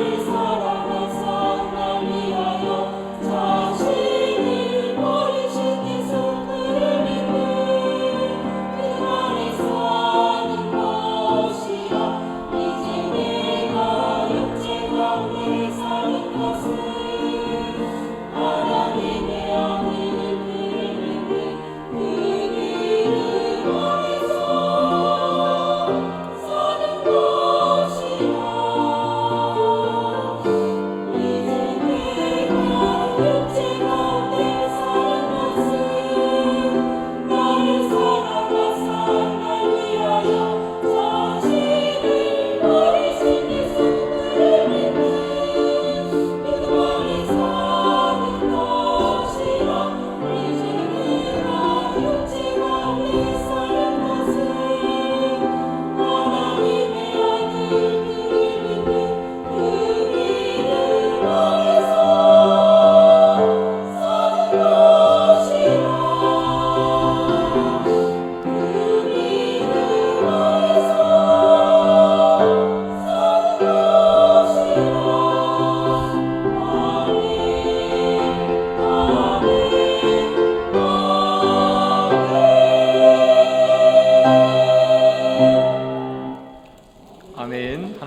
Arizona.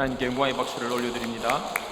함께 영광의 박수를 올려드립니다.